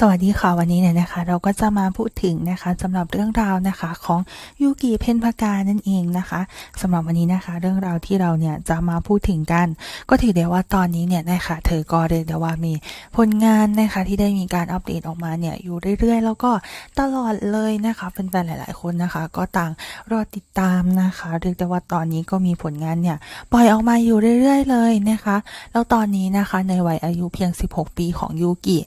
สวัสดีค่ะวันนี้เนี่ยนะคะ เราก็จะมาพูดถึงนะคะสำหรับเรื่องราวนะคะของยูกิเพนพากานั่นเองนะคะสำหรับวันนี้นะคะ เรื่องราวที่เราเนี่ยจะมาพูดถึงกัน ก็ถือได้ว่าตอนนี้เนี่ยนะคะเธอก็เรียกได้ว่ามีผลงานนะคะที่ได้มีการอัปเดตออกมาเนี่ยอยู่เรื่อยๆ แล้วก็ตลอดเลยนะคะแฟนๆหลาย ๆ คนนะคะ ก็ต่างรอติดตามนะคะเรียกได้ว่าตอนนี้ก็มีผลงานเนี่ยปล่อยออกมาอยู่เรื่อย ๆ เลยนะคะ แล้วตอนนี้นะคะในวัยอายุเพียง 16 ปีของยูกิ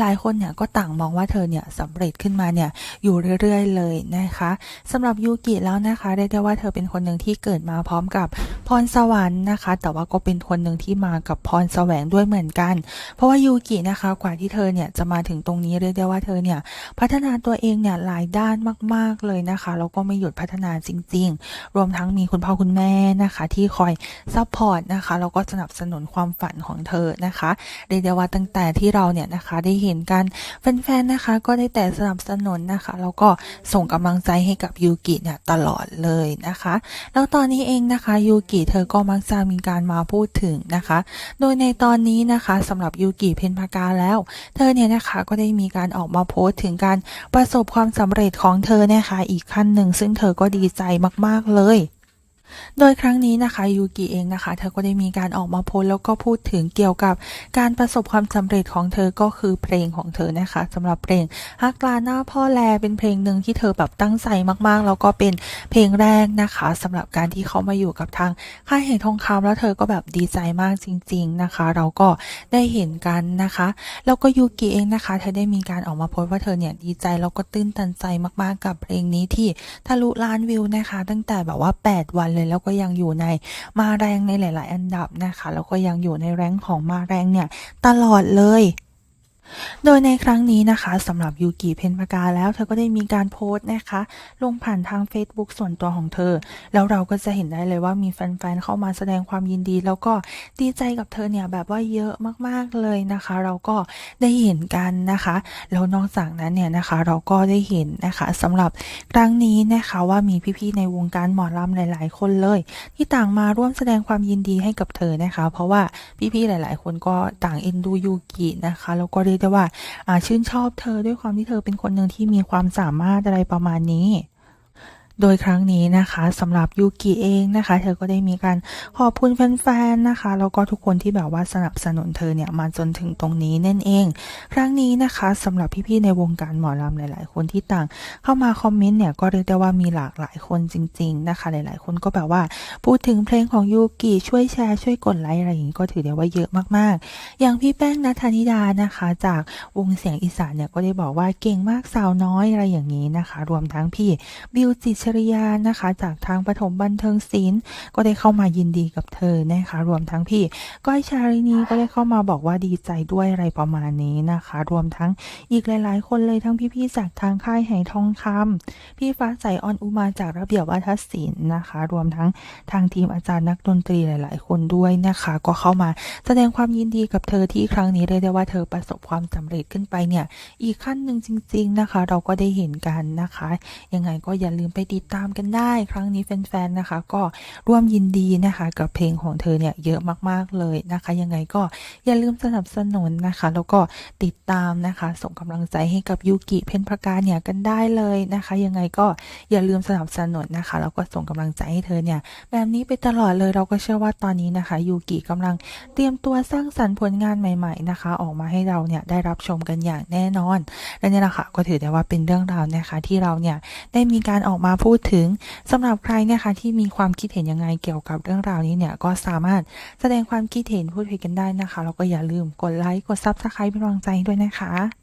หลายๆ คนเนี่ยก็ต่างมองว่าเธอเนี่ยสำเร็จขึ้นมาเนี่ยอยู่เรื่อยๆเลยนะคะสำหรับยูกิแล้วนะคะเรียกได้ว่าเธอเป็นคนหนึ่งที่เกิดมาพร้อมกับพรสวรรค์นะคะ แต่ว่าก็เป็นคนหนึ่งที่มากับพรแสวงด้วยเหมือนกัน เพราะว่ายูกินะคะกว่าที่เธอเนี่ยจะมาถึงตรงนี้เรียกได้ว่าเธอเนี่ยพัฒนาตัวเองเนี่ยหลายด้านมาก ๆเลยนะคะแล้วก็ไม่หยุดพัฒนาจริง ๆ รวมทั้งมีคุณพ่อคุณแม่นะคะ ที่คอยซัพพอร์ตนะคะแล้วก็สนับสนุนความฝันของเธอนะคะเรียกได้ว่าตั้งแต่ที่เราเนี่ยนะคะได้เห็นกันแฟนๆนะคะ ก็ได้แต่สนับสนุนนะคะ แล้วก็ส่งกำลังใจให้กับยูกิเนี่ยตลอดเลยนะคะ แล้วตอนนี้เองนะคะยูกิเธอก็มักจะมีการมาพูดถึงนะคะ โดยในตอนนี้นะคะสำหรับยูกิเพนพากาแล้ว เธอเนี่ยนะคะก็ได้มีการออกมาโพสต์ถึงการประสบความสำเร็จของเธอนะคะ อีกขั้นหนึ่งซึ่งเธอก็ดีใจมากๆเลย โดยครั้งนี้นะคะยูกิเองนะคะ เธอก็ได้มีการออกมาโพสแล้วก็พูดถึงเกี่ยวกับการประสบความสำเร็จของเธอก็คือเพลงของเธอนะคะสำหรับเพลงฮักลาหน้าพ่อแลเป็นเพลงหนึ่งที่เธอแบบตั้งใจมากๆ แล้วก็เป็นเพลงแรกนะคะสำหรับการที่เขามาอยู่กับทางค่ายเหตุทองคำแล้วเธอก็แบบดีใจมากจริง ๆนะคะ เราก็ได้เห็นกันนะคะ แล้วก็ยูกิเองนะคะ เธอได้มีการออกมาโพสว่าเธอเนี่ยดีใจแล้วก็ตื้นตันใจมากๆกับเพลงนี้ที่ทะลุล้านวิวนะคะ ตั้งแต่แบบว่า 8 วันเลย แล้วก็ยังอยู่ในมาแรงในหลาย ๆ อันดับนะคะ แล้วก็ยังอยู่ในแรงของมาแรงเนี่ยตลอดเลย โดยในครั้งนี้นะคะสำหรับยูกิเพนพากาแล้ว เธอก็ได้มีการโพสต์นะคะ ลงผ่านทาง Facebook ส่วนตัวของเธอ แล้วเราก็จะเห็นได้เลยว่ามีแฟนๆเข้ามาแสดงความยินดี แล้วก็ดีใจกับเธอเนี่ยแบบว่าเยอะมากๆเลยนะคะ เราก็ได้เห็นกันนะคะแล้วนอกจากนั้นเนี่ยนะคะ เราก็ได้เห็นนะคะสำหรับครั้งนี้นะคะว่ามีพี่ๆในวงการหมอลำหลาย ๆ คนเลย ที่ต่างมาร่วมแสดงความยินดีให้กับเธอนะคะ เพราะว่าพี่ๆหลาย ๆ คนก็ต่างเอ็นดูยูกินะคะแล้วก็ได้ว่ว่าชื่นชอบเธอด้วยความที่เธอเป็นคนหนึ่งที่มีความสามารถอะไรประมาณนี้ โดยครั้งนี้นะคะสำหรับยูกิเองนะคะ เธอก็ได้มีการขอบคุณแฟนๆนะคะแล้วก็ทุกคนที่แบบว่าสนับสนุนเธอเนี่ยมาจนถึงตรงนี้นั่นเอง ครั้งนี้นะคะสำหรับพี่ๆในวงการหมอลำหลาย ๆ คนที่ต่าง เข้ามาคอมเมนต์เนี่ยก็เรียกได้ว่ามีหลากหลายคนจริง ๆ นะคะ หลายๆ คนก็แบบว่า พูดถึงเพลงของยูกิช่วยแชร์ช่วยกดไลค์อะไรอย่างนี้ก็ถือได้ว่าเยอะมากๆ อย่างพี่แป้งนัทนิดานะคะ จากวงเสียงอีสานเนี่ยก็ได้บอกว่าเก่งมากสาวน้อยอะไรอย่างนี้นะคะ รวมทั้งพี่บิวจิชริยานะคะ จากทางปฐมบันเทิงศิลป์ก็ได้เข้ามายินดีกับเธอนะคะ รวมทั้งพี่ก้อยชาลินีก็ได้เข้ามาบอกว่าดีใจด้วยอะไรประมาณนี้นะคะ รวมทั้งอีกหลาย ๆ คนเลยทั้งพี่ๆจากทางค่ายไหทองคำพี่ฟ้าใสออนอุมาจากระเบียบวัฒนศิลป์นะคะ รวมทั้งทางทีมอาจารย์นักดนตรีหลาย ๆ คนด้วยนะคะ ก็เข้ามาแสดงความยินดีกับเธอที่ครั้งนี้เรียกได้ว่าเธอประสบความสำเร็จขึ้นไปเนี่ย อีกขั้นหนึ่งจริง ๆนะคะ เราก็ได้เห็นกันนะคะ ยังไงก็อย่าลืมไปติดตามกันได้ครั้งนี้แฟนๆนะคะ ก็ร่วมยินดีนะคะ กับเพลงของเธอเนี่ยเยอะมากๆเลยนะคะ ยังไงก็อย่าลืมสนับสนุนนะคะ แล้วก็ติดตามนะคะ ส่งกำลังใจให้กับยูกิเพนพากาเนี่ยกันได้เลยนะคะ ยังไงก็อย่าลืมสนับสนุนนะคะแล้วก็ส่งกำลังใจให้เธอเนี่ยแบบนี้ไปตลอดเลยเราก็เชื่อว่าตอนนี้นะคะยูกิกำลังเตรียมตัวสร้างสรรค์ผลงานใหม่ ๆนะคะ ออกมาให้เราเนี่ยได้รับชมกันอย่างแน่นอนและนี่แหละค่ะก็ถือได้ว่าเป็นเรื่องราวนะคะที่เราเนี่ยได้มีการออกมาพูดถึงสำหรับใครนะคะที่มีความคิดเห็นยังไงเกี่ยวกับเรื่องราวนี้เนี่ยก็สามารถแสดงความคิดเห็นพูดคุยกันได้นะคะแล้วก็อย่าลืมกดไลค์กดซับสไครป์เป็นกำลังใจด้วยนะคะ